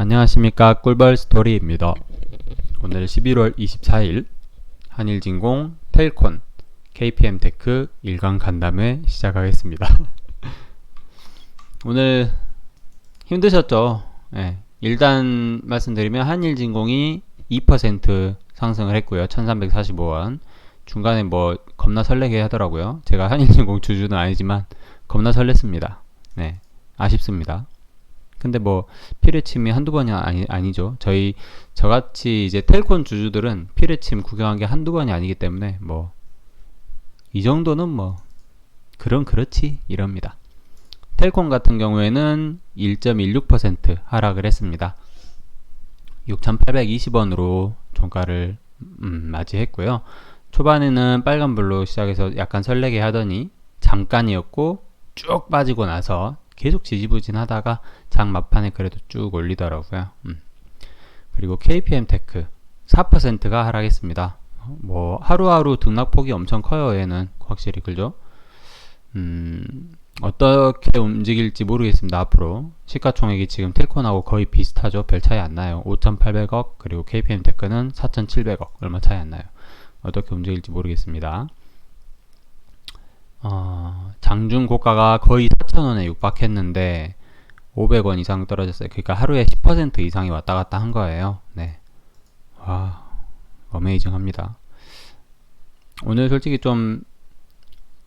안녕하십니까 꿀벌 스토리입니다. 오늘 11월 24일 한일진공 텔콘 KPM테크 일강 간담회 시작하겠습니다. 오늘 힘드셨죠? 예, 일단 말씀드리면 한일진공이 2% 상승을 했고요. 1345원. 중간에 뭐 겁나 설레게 하더라고요. 제가 한일진공 주주는 아니지만 겁나 설렜습니다. 네, 아쉽습니다. 근데 뭐 피레침이 한두 번이 아니, 아니죠. 저희 저같이 이제 텔콘 주주들은 피레침 구경한 게 한두 번이 아니기 때문에 뭐 이 정도는 뭐 그런 그렇지 이럽니다. 텔콘 같은 경우에는 1.16% 하락을 했습니다. 6,820원으로 종가를 음, 맞이했고요. 초반에는 빨간불로 시작해서 약간 설레게 하더니 잠깐이었고 쭉 빠지고 나서 계속 지지부진 하다가 장 막판에 그래도 쭉 올리더라고요. 음. 그리고 KPM 테크 4%가 하락했습니다. 뭐 하루하루 등락폭이 엄청 커요. 얘는 확실히 그죠? 음, 어떻게 움직일지 모르겠습니다. 앞으로 시가총액이 지금 텔콘하고 거의 비슷하죠. 별 차이 안 나요. 5,800억 그리고 KPM 테크는 4,700억 얼마 차이 안 나요. 어떻게 움직일지 모르겠습니다. 어, 장중 고가가 거의 4,000원에 육박했는데 500원 이상 떨어졌어요. 그러니까 하루에 10% 이상이 왔다 갔다 한 거예요. 네. 와, 어메이징 합니다. 오늘 솔직히 좀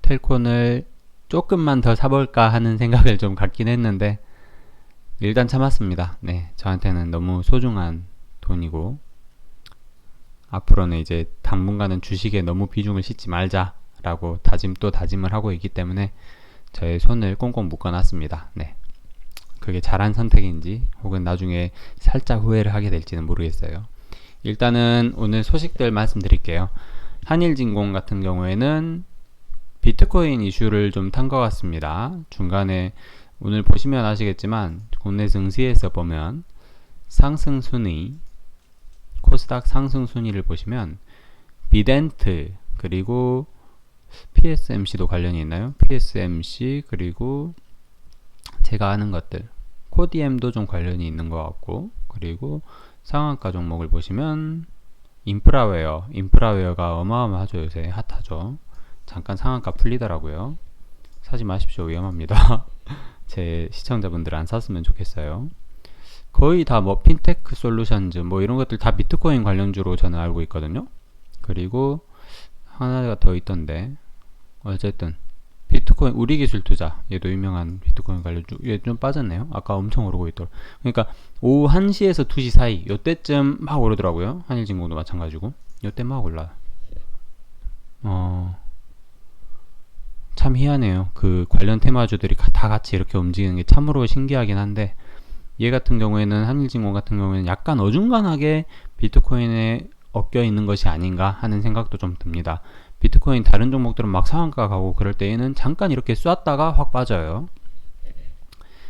텔콘을 조금만 더 사볼까 하는 생각을 좀 갖긴 했는데 일단 참았습니다. 네, 저한테는 너무 소중한 돈이고 앞으로는 이제 당분간은 주식에 너무 비중을 싣지 말자 라고 다짐 또 다짐을 하고 있기 때문에 저의 손을 꽁꽁 묶어놨습니다. 네. 그게 잘한 선택인지 혹은 나중에 살짝 후회를 하게 될지는 모르겠어요. 일단은 오늘 소식들 말씀드릴게요. 한일진공 같은 경우에는 비트코인 이슈를 좀 탄 것 같습니다. 중간에 오늘 보시면 아시겠지만 국내 증시에서 보면 상승 순위 코스닥 상승 순위를 보시면 비덴트 그리고 PSMC도 관련이 있나요? PSMC 그리고 제가 아는 것들. 코디엠도 좀 관련이 있는 것 같고 그리고 상한가 종목을 보시면 인프라웨어 인프라웨어가 어마어마하죠 요새. 핫하죠. 잠깐 상한가 풀리더라고요. 사지 마십시오. 위험합니다. 제 시청자분들 안 샀으면 좋겠어요. 거의 다 뭐 핀테크 솔루션즈 뭐 이런 것들 다 비트코인 관련주로 저는 알고 있거든요. 그리고 하나가 더 있던데 어쨌든 비트코인 우리 기술 투자. 얘도 유명한 비트코인 관련주 얘좀 빠졌네요. 아까 엄청 오르고 있더라. 그러니까 오후 1시에서 2시 사이 요때쯤 막 오르더라고요. 한일진공도 마찬가지고. 요때 막 올라. 어... 참 희한해요. 그 관련 테마주들이 다 같이 이렇게 움직이는 게 참으로 신기하긴 한데 얘 같은 경우에는 한일진공 같은 경우에는 약간 어중간하게 비트코인에 엮여 있는 것이 아닌가 하는 생각도 좀 듭니다. 비트코인 다른 종목들은 막 상한가 가고 그럴 때에는 잠깐 이렇게 쐈다가 확 빠져요.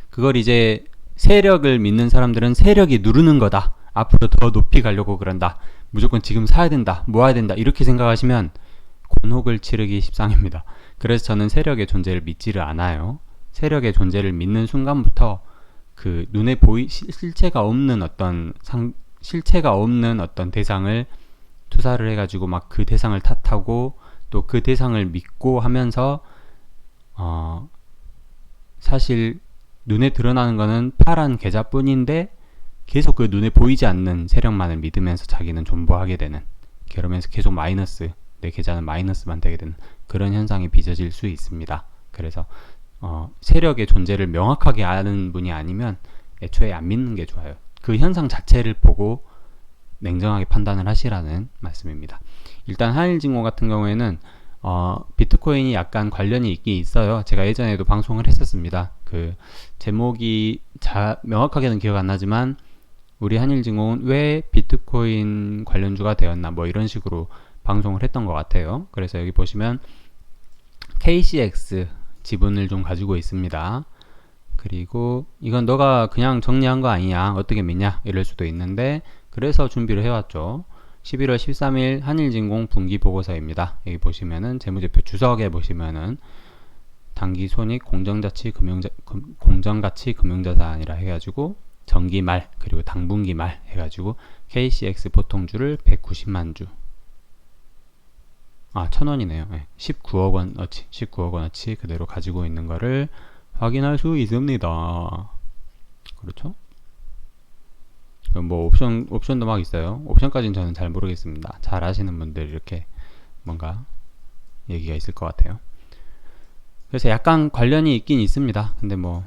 그걸 이제 세력을 믿는 사람들은 세력이 누르는 거다. 앞으로 더 높이 가려고 그런다. 무조건 지금 사야 된다. 모아야 된다. 이렇게 생각하시면 곤혹을 치르기 십상입니다. 그래서 저는 세력의 존재를 믿지를 않아요. 세력의 존재를 믿는 순간부터 그 눈에 보이 실체가 없는 어떤 상, 실체가 없는 어떤 대상을 투사를 해가지고 막 그 대상을 탓하고 또 그 대상을 믿고 하면서 어 사실 눈에 드러나는 거는 파란 계좌뿐인데 계속 그 눈에 보이지 않는 세력만을 믿으면서 자기는 존버하게 되는 그러면서 계속 마이너스 내 계좌는 마이너스만 되게 되는 그런 현상이 빚어질 수 있습니다. 그래서 어, 세력의 존재를 명확하게 아는 분이 아니면 애초에 안 믿는 게 좋아요. 그 현상 자체를 보고 냉정하게 판단을 하시라는 말씀입니다. 일단 한일진공 같은 경우에는 어, 비트코인이 약간 관련이 있긴 있어요. 제가 예전에도 방송을 했었습니다. 그 제목이 자, 명확하게는 기억 안 나지만 우리 한일진공은 왜 비트코인 관련주가 되었나 뭐 이런 식으로 방송을 했던 것 같아요. 그래서 여기 보시면 KCX 지분을 좀 가지고 있습니다. 그리고 이건 너가 그냥 정리한 거 아니냐 어떻게 믿냐 이럴 수도 있는데 그래서 준비를 해왔죠 11월 13일 한일진공 분기 보고서입니다 여기 보시면은 재무제표 주석에 보시면은 단기 손익 공정자치 금융자, 금, 공정가치 금융자산이라 해가지고 정기 말 그리고 당분기 말 해가지고 KCX 보통주를 190만 주. 아, 천 원이네요. 네, 19억 원어치, 19억 원어치 그대로 가지고 있는 거를 확인할 수 있습니다. 그렇죠? 그럼 뭐 옵션 옵션도 막 있어요. 옵션까지는 저는 잘 모르겠습니다. 잘 아시는 분들 이렇게 뭔가 얘기가 있을 것 같아요. 그래서 약간 관련이 있긴 있습니다. 근데 뭐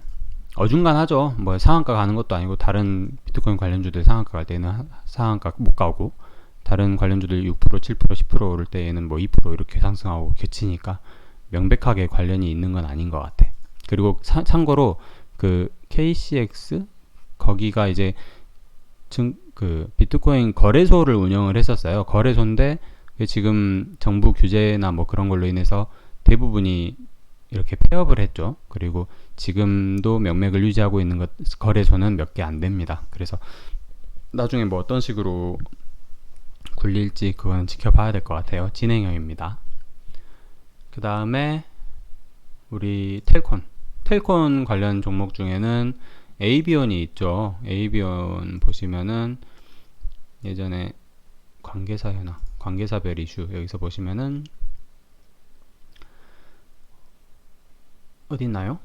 어중간하죠. 뭐 상한가 가는 것도 아니고 다른 비트코인 관련주들 상한가 갈 때는 하- 상한가 못 가고 다른 관련주들 6%, 7%, 10% 오를 때에는 뭐 2% 이렇게 상승하고 겹치니까 명백하게 관련이 있는 건 아닌 것 같아. 그리고 사- 참고로 그 KCX 거기가 이제 증, 그 비트코인 거래소를 운영을 했었어요. 거래소인데 지금 정부 규제나 뭐 그런 걸로 인해서 대부분이 이렇게 폐업을 했죠. 그리고 지금도 명맥을 유지하고 있는 것 거래소는 몇 개 안 됩니다. 그래서 나중에 뭐 어떤 식으로 굴릴지 그거는 지켜봐야 될 것 같아요. 진행형입니다. 그 다음에 우리 텔콘 텔콘 관련 종목 중에는 에이비온이 있죠. 에이비온 보시면은 예전에 관계사 현황, 관계사별 이슈 여기서 보시면은 어디 있나요?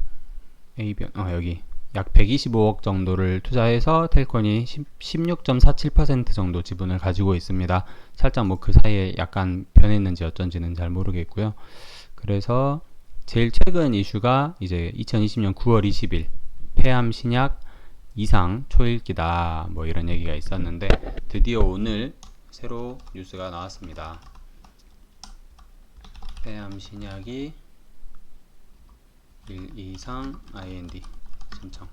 에이비온 어 여기 약 125억 정도를 투자해서 텔콘이 16.47% 정도 지분을 가지고 있습니다. 살짝 뭐 그 사이에 약간 변했는지 어쩐지는 잘 모르겠고요. 그래서 제일 최근 이슈가 이제 2020년 9월 20일 폐암 신약 이상 초읽기다 뭐 이런 얘기가 있었는데 드디어 오늘 새로 뉴스가 나왔습니다. 폐암 신약이 1 이상 IND 신청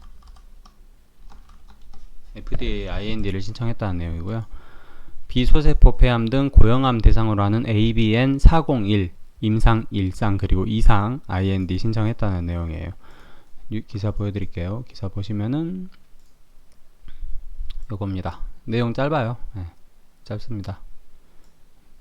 FDA IND를 신청했다는 내용이고요. 비소세포 폐암 등 고형암 대상으로 하는 ABN 401 임상 1상 그리고 2상 IND 신청했다는 내용이에요. 유- 기사 보여드릴게요. 기사 보시면은 요겁니다. 내용 짧아요. 네, 짧습니다.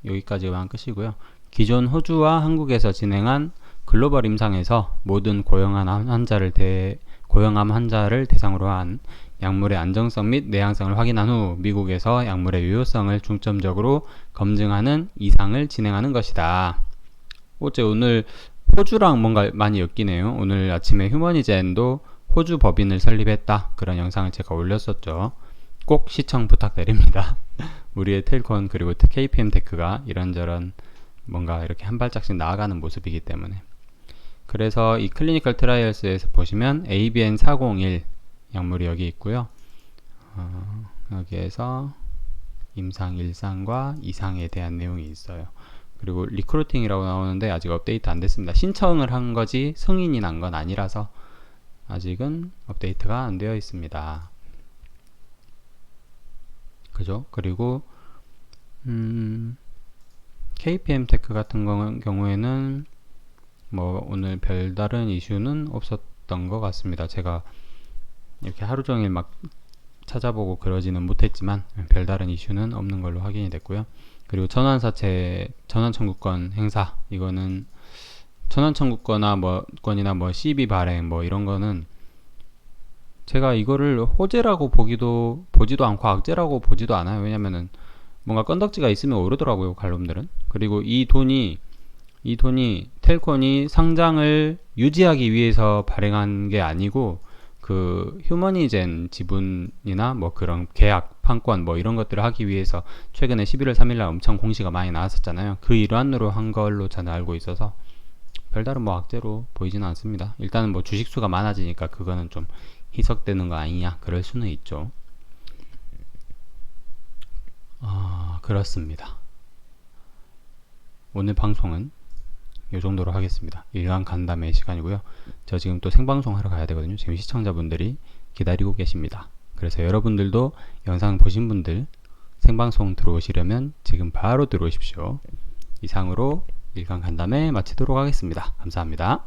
여기까지만 끝이고요. 기존 호주와 한국에서 진행한 글로벌 임상에서 모든 고형암 환자를 대 고형암 환자를 대상으로 한 약물의 안정성 및 내향성을 확인한 후 미국에서 약물의 유효성을 중점적으로 검증하는 이상을 진행하는 것이다. 어째 오늘 호주랑 뭔가 많이 엮이네요. 오늘 아침에 휴머니젠도 호주 법인을 설립했다. 그런 영상을 제가 올렸었죠. 꼭 시청 부탁드립니다. 우리의 텔콘 그리고 KPM 테크가 이런저런 뭔가 이렇게 한 발짝씩 나아가는 모습이기 때문에. 그래서 이 클리니컬 트라이얼스에서 보시면 ABN 401 약물이 여기 있고요. 어, 여기에서 임상 1상과 2상에 대한 내용이 있어요. 그리고 리크루팅이라고 나오는데 아직 업데이트 안 됐습니다. 신청을 한 거지 승인이 난 건 아니라서 아직은 업데이트가 안 되어 있습니다. 그죠? 그리고 음, KPM 테크 같은 거- 경우에는 뭐 오늘 별다른 이슈는 없었던 것 같습니다. 제가 이렇게 하루 종일 막 찾아보고 그러지는 못했지만 별다른 이슈는 없는 걸로 확인이 됐고요. 그리고 전환사채 전환 청구권 행사 이거는 전환 청구권이나 뭐 권이나 뭐 CB 발행 뭐 이런 거는 제가 이거를 호재라고 보기도 보지도 않고 악재라고 보지도 않아요. 왜냐면은 뭔가 건덕지가 있으면 오르더라고요, 갈놈들은. 그리고 이 돈이 이 돈이 텔콘이 상장을 유지하기 위해서 발행한 게 아니고 그 휴머니젠 지분이나 뭐 그런 계약 판권 뭐 이런 것들을 하기 위해서 최근에 11월 3일 날 엄청 공시가 많이 나왔었잖아요. 그 일환으로 한 걸로 저는 알고 있어서 별다른 뭐 악재로 보이지는 않습니다. 일단은 뭐 주식 수가 많아지니까 그거는 좀 희석되는 거 아니냐 그럴 수는 있죠. 아 그렇습니다. 오늘 방송은 이 정도로 하겠습니다. 일간 간담회 시간이고요. 저 지금 또 생방송 하러 가야 되거든요. 지금 시청자분들이 기다리고 계십니다. 그래서 여러분들도 영상 보신 분들 생방송 들어오시려면 지금 바로 들어오십시오. 이상으로 일간 간담회 마치도록 하겠습니다. 감사합니다.